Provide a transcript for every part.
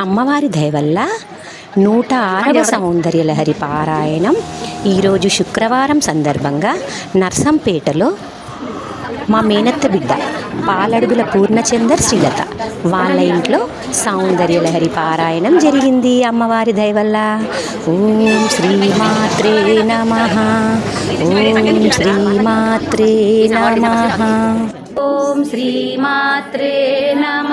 అమ్మవారి దయ వల్ల నూట ఆరవ సౌందర్య లహరి పారాయణం ఈరోజు శుక్రవారం సందర్భంగా నర్సంపేటలో మా మేనత్త బిడ్డ పాలడుగుల పూర్ణచందర్ శ్రీలత వాళ్ళ ఇంట్లో సౌందర్య లహరి పారాయణం జరిగింది అమ్మవారి దయ వల్ల ఓం శ్రీమాత్రే నమ. ఓం శ్రీమాత్రే నమ. ఓం శ్రీమాత్రే నమ.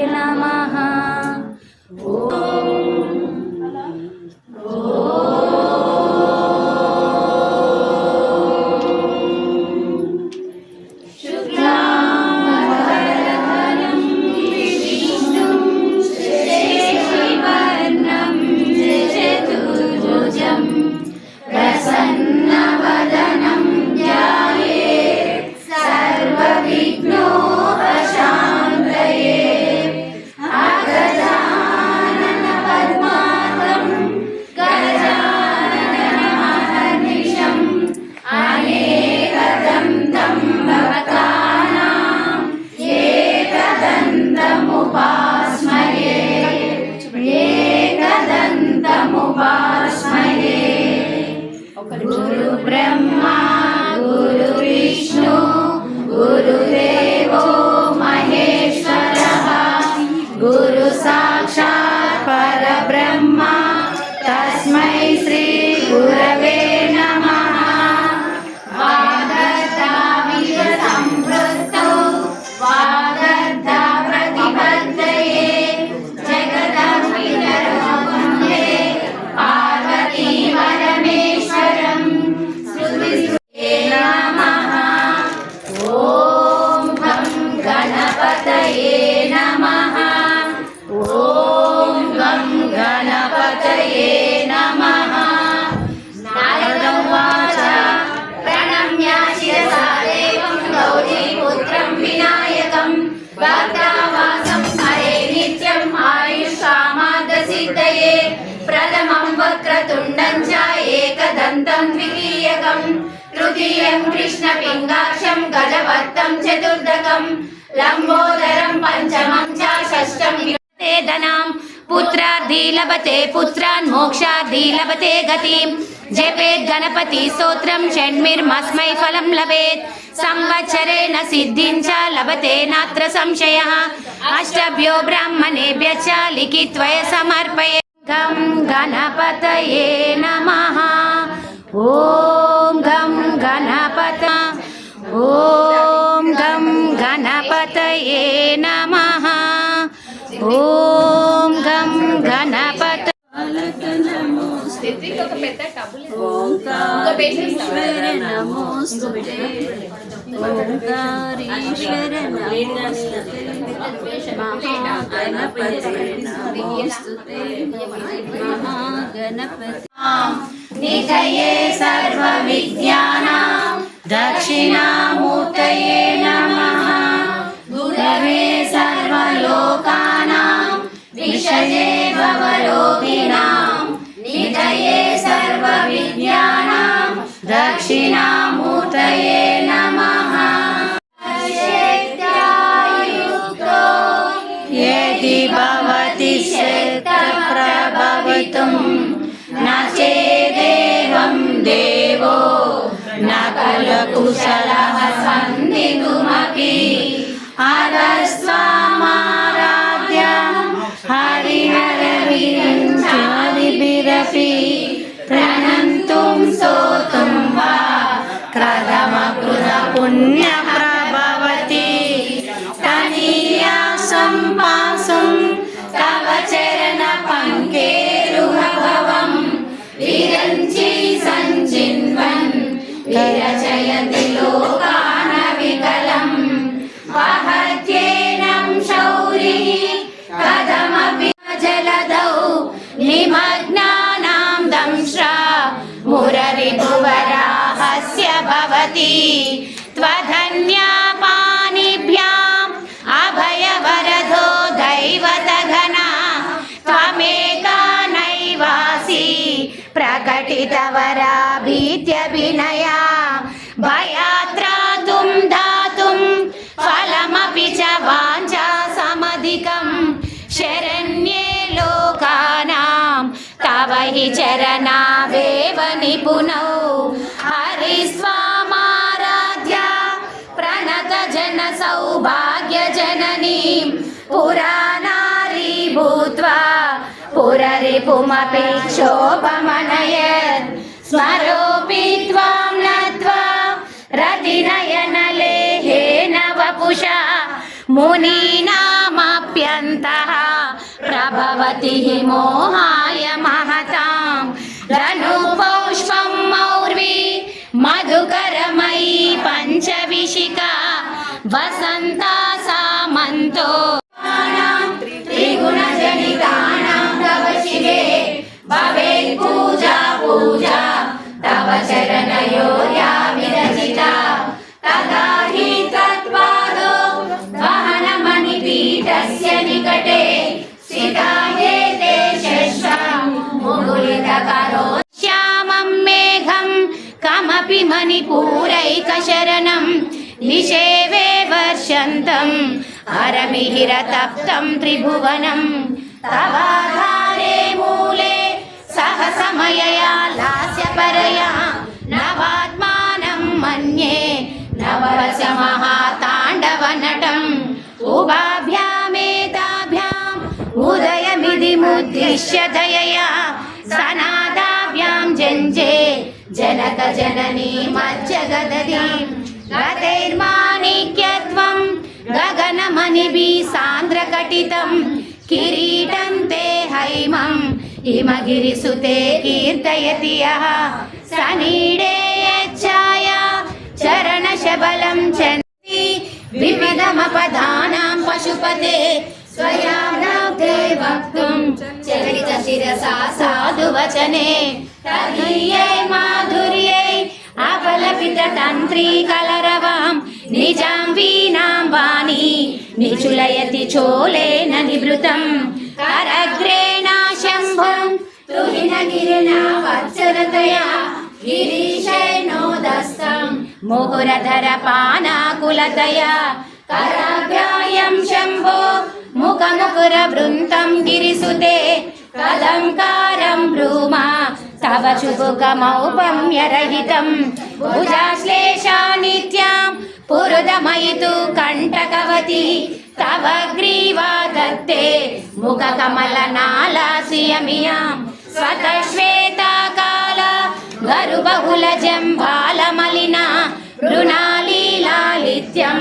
తుల్యం కృష్ణ పింగాక్షం గజవత్తం చతుర్దకం లంబోదరం పంచమం చ షష్టం వేదనాం పుత్రార్థి లభతే పుత్రాన్ మోక్షార్థి లభతే గతిం. జపేద్ గణపతి స్తోత్రం షణ్మిర్మస్మై ఫలం లభేత్. సంవత్సరేణ సిద్ధిం చ లభతే నాత్ర సంశయ. అష్టభ్యో బ్రాహ్మణేభ్య చ లిఖిత్వయ సమర్పయే గం గణపతయే నమః. ఓం గం గణపత ఓం గం గణపతయే నమః ఓం గం గణపత ఓంకారీశ్వర నమోస్తుతే. ఓంకారీశ్వర మహాగణపతి నిధయే సర్వ విజ్ఞానా దక్షిణామూర్తయే నమ. గురవే సర్వలోకానాం విషజే భవరోగిణాం నిధయే సర్వ విజ్ఞానా దక్షిణామూర్తయే నమః देवो न खलु कुशलः सन्दितुमपि अरस्त्वमाराध्य हरिहरविरञ्चादिभिरपि प्रणन्तुं स्तोतुं निमग्नानां दंश्रा। मुररिभुवराहस्य भवति। त्वधन्या पाणिभ्याम् अभयवरदो दैवतघना। त्वमेका नैवासि प्रकट प्रकटितवरा भीत्यभिनया నిపుణౌ. హరిస్వామారాధ్య ప్రణత జన సౌభాగ్య జననీ. పురాణారీ భూత్వా పురరిపుమపేక్షోపమనయత్ స్మరోపి త్వాం నత్వా రతినయనలేహేన వపుషా మునీనామప్యంతః ప్రభవతి మోహాయ మహతా. वसन्ता सामन्तो। त्रिगुणजनितानां तव शिवे भवेत् पूजा पूजा। तव चरणयो या विरचिता तदा हि तत्पादो वहनमणिपीठस्य निकटे स्थिता ये शश्वं मुकुलितकरो। श्यामं मेघं, कमपि मणिपूरैकशरणं। निषेवे वर्षन्तम् हरमिहिरतप्तं त्रिभुवनं तवाधारे मूले सहसमयया लास्यपरया नवात्मानं मन्ये नवरसमहाताण्डवनटम् उभाभ्यामेताभ्याम् उदयमिति मुद्दिश्य दयया सनादाभ्यां जञ्जे जनकजननी मज्जगदधीं गतैर्माणिक्यत्वं गगनमणिभिः सान्द्रकटितं किरीटं ते हैमं हिमगिरिसुते कीर्तयति यः सनीडे यच्छाया चरणशबलं चन्ति विविधमपदानां पशुपते स्वयानाब्धे वक्तुं चरितशिरसा साधुवचने तदीयै माधुर्यै अपलपिततन्त्री कलरवां निजां वीणां वाणी निचुलयति चोलेन निवृतं करग्रेण शम्भुं तुहिनगिरिना वत्सरतया गिरीशैनोदस्तं मुहुरधरपानाकुलतया कराभ्यायं शम्भो मुखमुकुरवृन्तं गिरिसुते कलङ्कारं ब्रूमा तव शुभुकमौपम्यरहितं भुजाश्लेषा नित्यां पुरुदमयितु कण्टकवती तव ग्रीवा दत्ते मुखकमलनालासियमियां स्वतश्वेताकाला गरुबहुलजम्बालमलिना मृणालीलालित्यं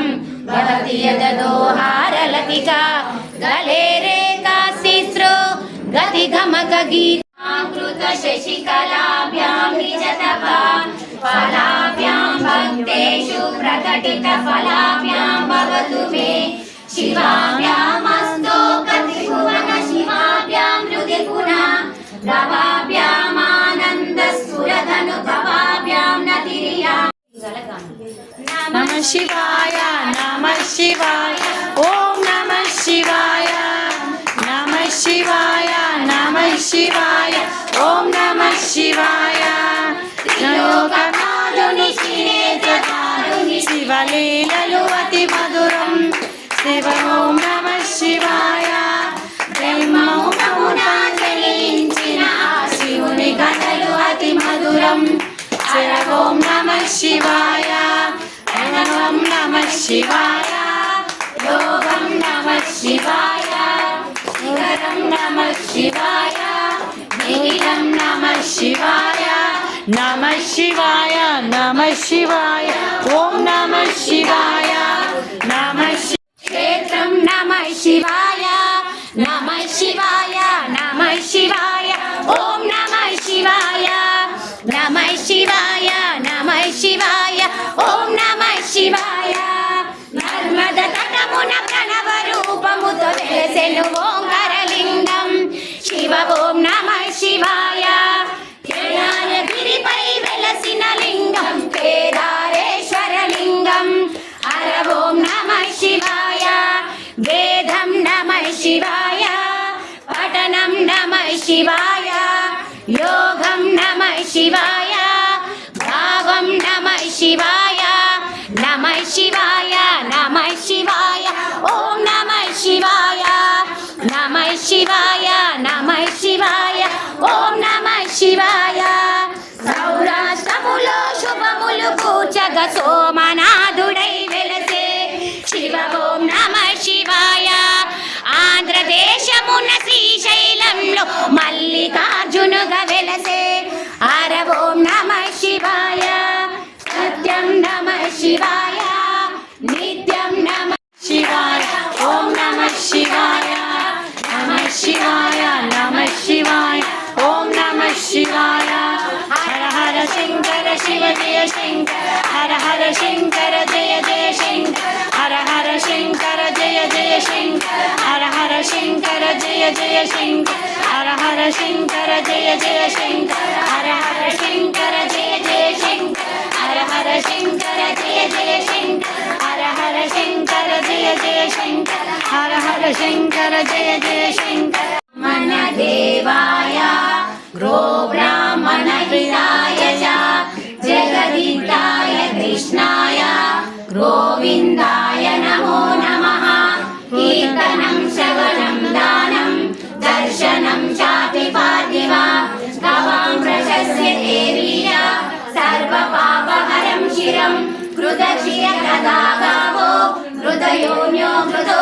भवति यददोहारलतिका गले रेखास्तिस्रो गतिगमकगीताकृत शशिकलाभ्यां निजतपा फलाभ्यां भक्तेषु प्रकटितफलाभ्यां भवतु मे शिवाभ्यामस्तो कतिभुवन शिवाभ्यां हृदि पुनः प्रभाभ्यामानन्दस्फुरधनुभवाभ्यां नतिरिया नमः शिवाय नमः शिवाय ॐ नमः शिवाय नमः शिवाय नमः शिवाय ఓం నమ శివాయ శివలీలలు అతి మధురం శివ ఓం నమ శివాయ శివుని కథలు అతి మధురం శివ ఓం నమ శివాయ ఓం నమ శివాయ యోగం నమ శివాయ నమ శివాయ నిఖిలం నమ శివాయ నమ శివాయ నమ శివాయ ఓం నమ శివాయ నమ క్షేత్రం నమ శివాయ నమ శివాయ నమ శివాయ ఓం నమ శివాయ నమ శివాయ నమ శివాయ ఓం నమ శివాయ నర్మద తటమున ప్రణవ రూపముతో వెలసెను ఓంకరలింగం శివ ఓ नमः शिवाय योगं नमः शिवाय भावं नमः शिवाय नमः शिवाय नमः शिवाय ॐ नमः शिवाय नमः शिवाय नमः शिवाय ॐ नमः शिवाय సౌరాష్ట్రములో శుభములు కూచగ సోమనాథుడై వెలసే శివో शिव जय शङ्कर हर हर शङ्कर जय जय शङ्कर हर हर शङ्कर जय जय शङ्कर हर हर शङ्कर जय जय शङ्कर हर हर शङ्कर जय जय शङ्कर हर हर शङ्कर जय जय शङ्कर हर हर शङ्कर जय जय शङ्कर हर हर शङ्कर जय जय शङ्कर हर हर शङ्कर जय जय शङ्कर मन देवाया ग्रो पठनं श्रवणं दानं दर्शनं चापि पार्थिवा गवां प्रशस्य देवीय सर्वपापहरं शिरं कृतचिरकदा गावो हृदयोन्यो कृतो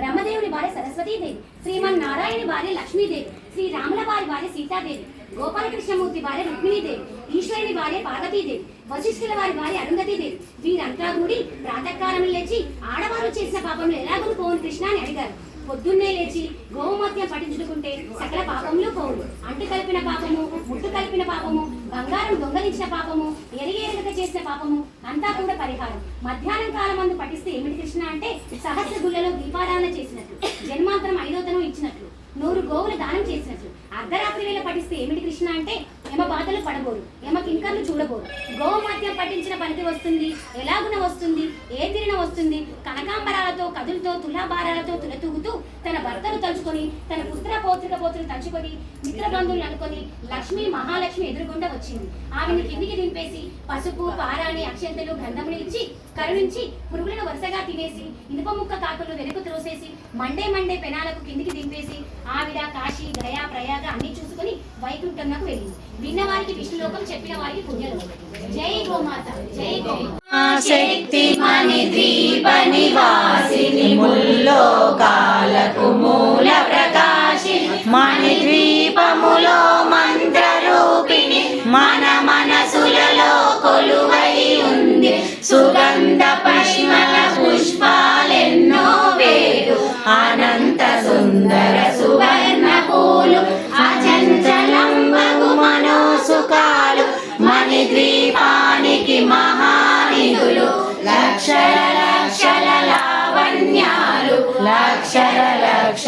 బ్రహ్మదేవుని భార్య సరస్వతీదేవి శ్రీమన్ నారాయణ భార్య లక్ష్మీదేవి శ్రీ రాముల వారి భార్య సీతాదేవి గోపాలకృష్ణమూర్తి భార్య రుక్మిణీదేవి ఈశ్వరుని భార్య పార్వతీదేవి వశిష్ఠుల వారి భార్య అరుంధతీదేవి. వీరంతా కూడి ప్రాతకాలం లేచి ఆడవారు చేసిన పాపంలో ఎలాగూ పోను కృష్ణ అని అడిగారు. పొద్దున్నే లేచి గోమత్యం పఠించుకుంటే సకల పాపములు పోవు. అంటు కలిపిన పాపము ముట్టు కలిపిన పాపము బంగారం దొంగలించిన పాపము ఎరిగే చేసిన పాపము అంతా కూడా పరిహారం. మధ్యాహ్నం కాలం మందు పఠిస్తే ఏమిటి కృష్ణ అంటే సహస్ర గుళ్ళలో దీపారాధన చేసినట్లు జన్మాంతరం ఐదోతనం ఇచ్చినట్లు నూరు గోవులు దానం చేసినట్లు. అర్ధరాత్రి వేళ పఠిస్తే ఏమిటి కృష్ణ అంటే యమ బాధలు పడబోరు యమ కింకర్లు చూడబోరు. గోమాత్యం పఠించిన పనికి వస్తుంది ఎలాగున వస్తుంది ఏ తిరిన వస్తుంది కనకాంబరాలతో కదులతో తులాభారాలతో తులతూగుతూ తన భర్తను తలుచుకొని తన పుత్ర పౌత్రిక పోతులు తలుచుకొని మిత్రబంధువులు అనుకొని లక్ష్మి మహాలక్ష్మి ఎదురుకుండా వచ్చింది. ఆమెను కిందికి దింపేసి పసుపు పారాణి అక్షంతలు గంధములు ఇచ్చి కరుణించి పురుగులను వరుసగా తినేసి ఇనుప ముక్క కాకులు వెనుక త్రోసేసి మండే మండే పెనాలకు కిందికి దింపేసి ఆవిడ కాశీ గయా ప్రయాగ అన్ని చూసుకొని వైకుంఠంలోకి వెళ్ళింది. విన్నవారికి విష్ణులోకం చెప్పిన వారికి పుణ్యలోకం జై గోమాత జై గోమాత. శక్తి మణి దీప నివాసిని ముల్లోకాలకు మూల ప్రకాశి. మణి ద్వీపములో మంత్ర రూపిణి మన మనసులలో కొలువై ఉంది. సుగంధ పరిమళ పుష్పాలెన్నో వేరు ఆనంద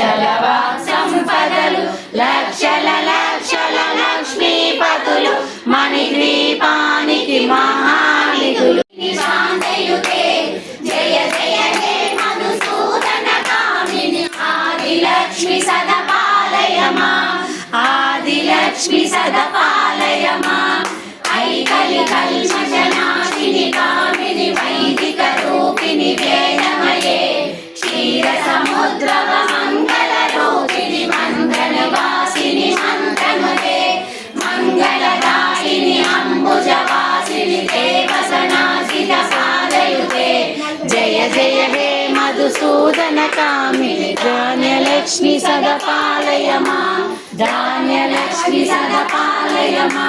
లక్షల సంపదలు లక్షల లక్షల లక్ష్మీపతులు మణి ద్వీపానికి మహానిధులు. శాంతయుతే జయ జయ హే మధుసూదన కామిని ఆదిలక్ష్మి సదపాలయమా సదపాలయమా. ఐకలి కామిని వైదిక రూపిణి వేదమయే క్షీర సముద్రవ गिरिजवासिनि देवसनासित साधयुते जय जय हे मधुसूदनकामिनि धान्यलक्ष्मि सदपालय मा धान्यलक्ष्मि सदपालय मा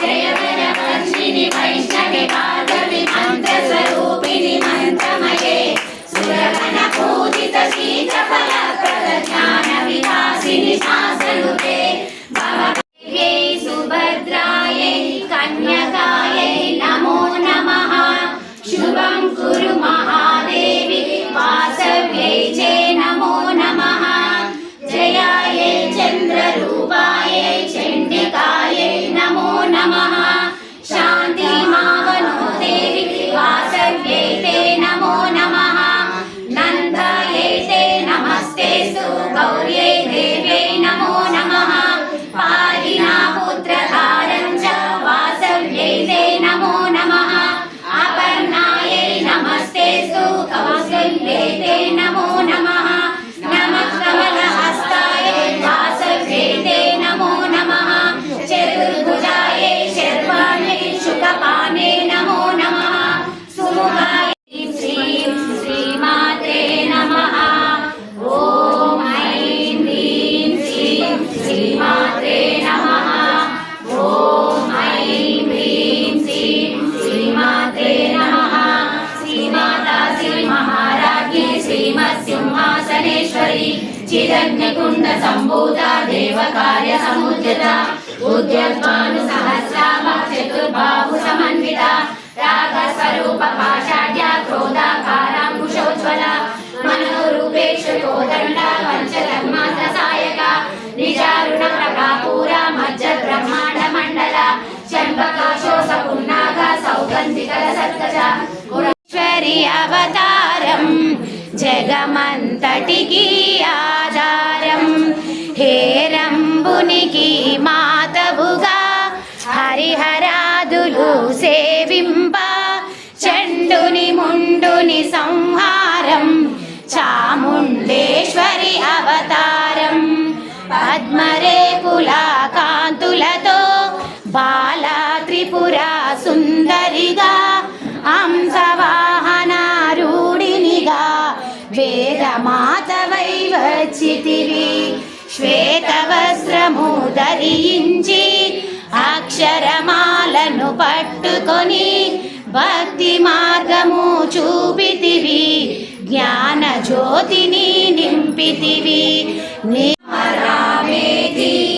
जय जय वर्षिणि वैष्णवि पादवि मन्त्रस्वरूपिणि मन्त्रमये ఉద్యోద్మాను సహస్రామ చతుర్బాహు సమన్విత రాగ స్వరూప పాషాఢ్య క్రోధాకారాంకుశోజ్వల మనోరూపేక్షోదండ పంచధర్మాత సాయక నిజారుణ ప్రభాపూర బ్రహ్మాండ మండల అవతారం జగమంతటికి అవతారం. పద్మరేకుల కాంతులతో బాల త్రిపుర సుందరిగా హంసవాహనారూఢినిగా వేదమాతవై వచ్చితివి. శ్వేతవస్త్రము ధరించి అక్షరమాలను పట్టుకొని భక్తి మార్గము చూపితివి. జ్ఞాన జ్యోతిని నింపితివి రామేతి రమే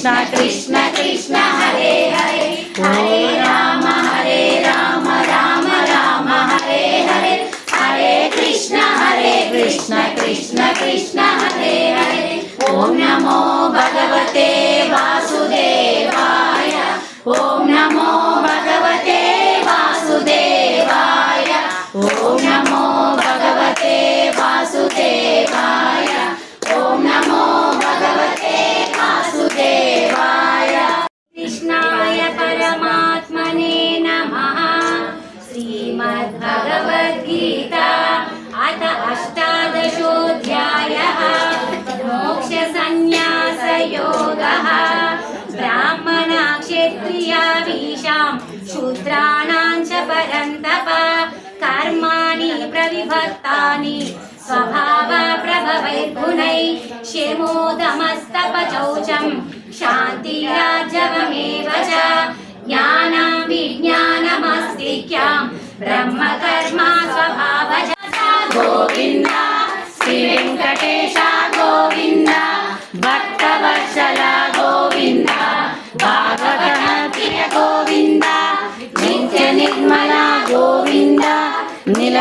कृष्ण कृष्ण कृष्ण, हरे हरे। हरे राम हरे राम राम राम, हरे हरे। हरे कृष्ण हरे कृष्ण कृष्ण कृष्ण, हरे हरे। ओम नमो भगवते वा मेधावीशाम् शूद्राणां च परन्तप कर्माणि प्रविभक्तानि स्वभावप्रभवैर्गुणैः क्षेमोदमस्तपचौचम् शान्तिराजवमेव च ज्ञानं विज्ञानमस्तिक्यां ब्रह्मकर्मा स्वभावज Govinda श्रीवेङ्कटेशा Govind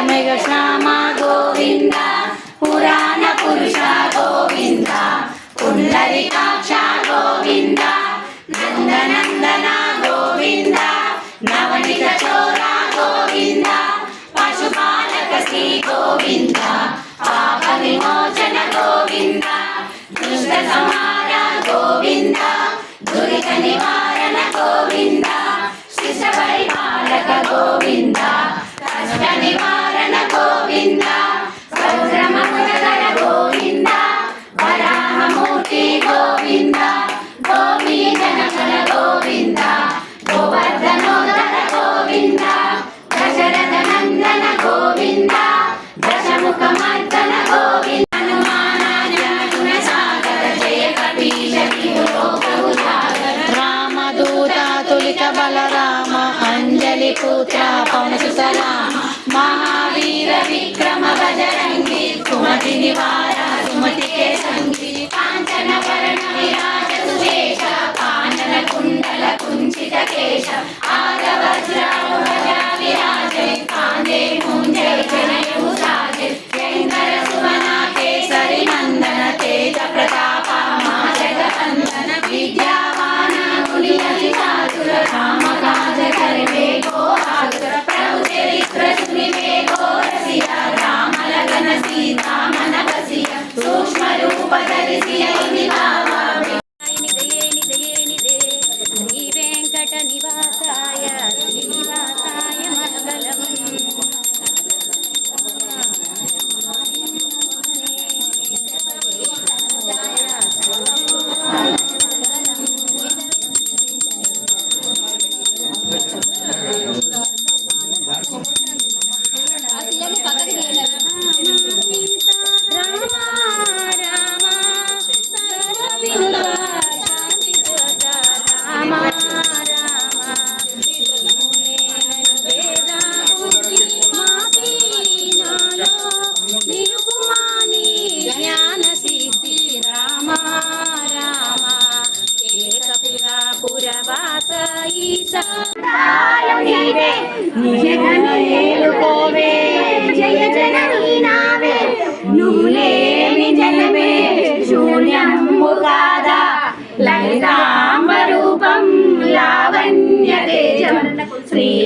Make Omega Psi.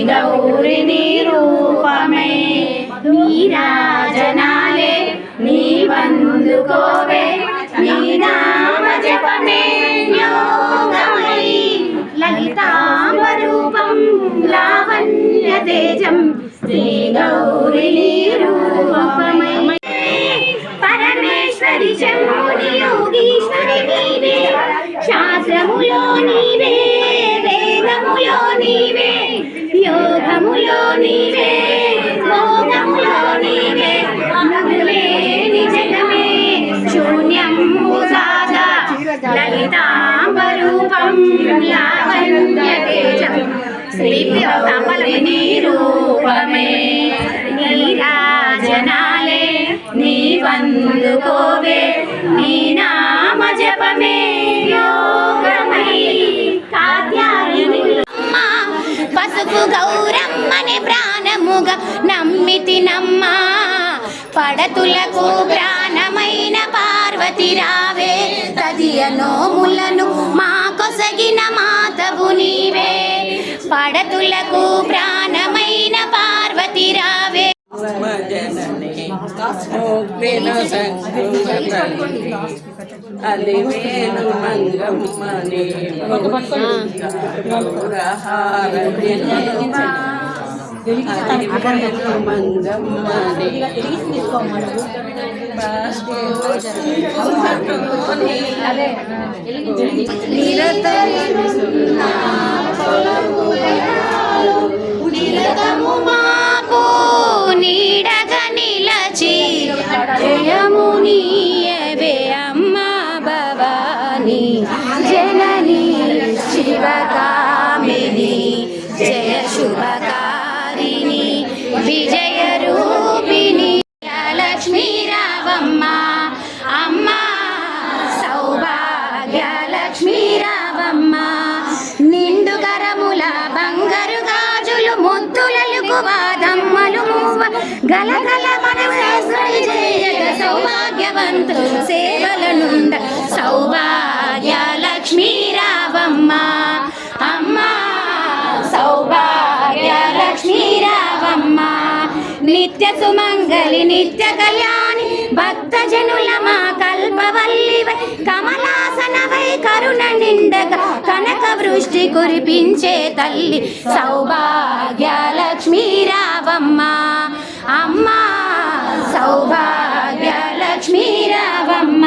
Gauri నీ రూపమే నీరాజనాలే నీ బందుకోవే నీ నామ జపమే యోగమై లలితాంబ రూపం లావణ్య తేజం శ్రీ గౌరి నీ రూపమై పరమేశ్వరి శంభుని యోగీశ్వరి నీవే శాస్త్రములో లలితాంబరూపం లావణ్య తేజం శ్రీ నీ రూపమే నీరాజనాలే నీ వందుకోవే నీ నామ జపమే యోగమై పసుపు గౌరమ్మని ప్రాణముగా నమ్మితి నమ్మా. పడతులకు ప్రాణమైన పార్వతి రావే. తదియ నోములను మా కొసగిన మాతవు నీవే. పడతులకు ప్రాణమైన పార్వతి రావే. అలివేలు మంగమ్మని నిరతము మాకు నీడగ నిలచి జయము నీయవే అమ్మా భవాని జనని శివకామిని జయ శుభకా विजय నిత్య కళ్యాణి భక్త జనుల మా కల్పవల్లివై కమలాసనవై కరుణ నిండక కనక వృష్టి కురిపించే తల్లి సౌభాగ్య లక్ష్మీ రావమ్మ. అమ్మ సౌభాగ్య లక్ష్మీ రావమ్మ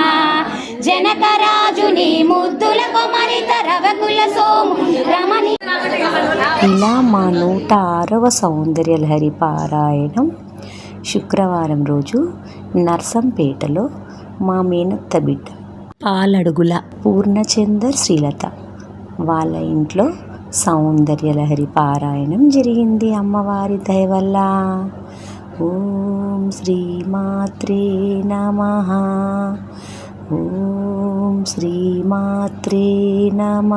జనకరాజుని ముద్దుల కొమరిత రవకుల సోము రమణి. ఇలా మా నూట ఆరవ సౌందర్యలహరి పారాయణం శుక్రవారం రోజు నర్సంపేటలో మా మేనత్త బిడ్డ పాలడుగుల పూర్ణచందర్ శ్రీలత వాళ్ళ ఇంట్లో సౌందర్యలహరి పారాయణం జరిగింది అమ్మవారి దయ వల్ల. ఓం శ్రీమాత్రే నమ. ఓం శ్రీమాత్రే నమ.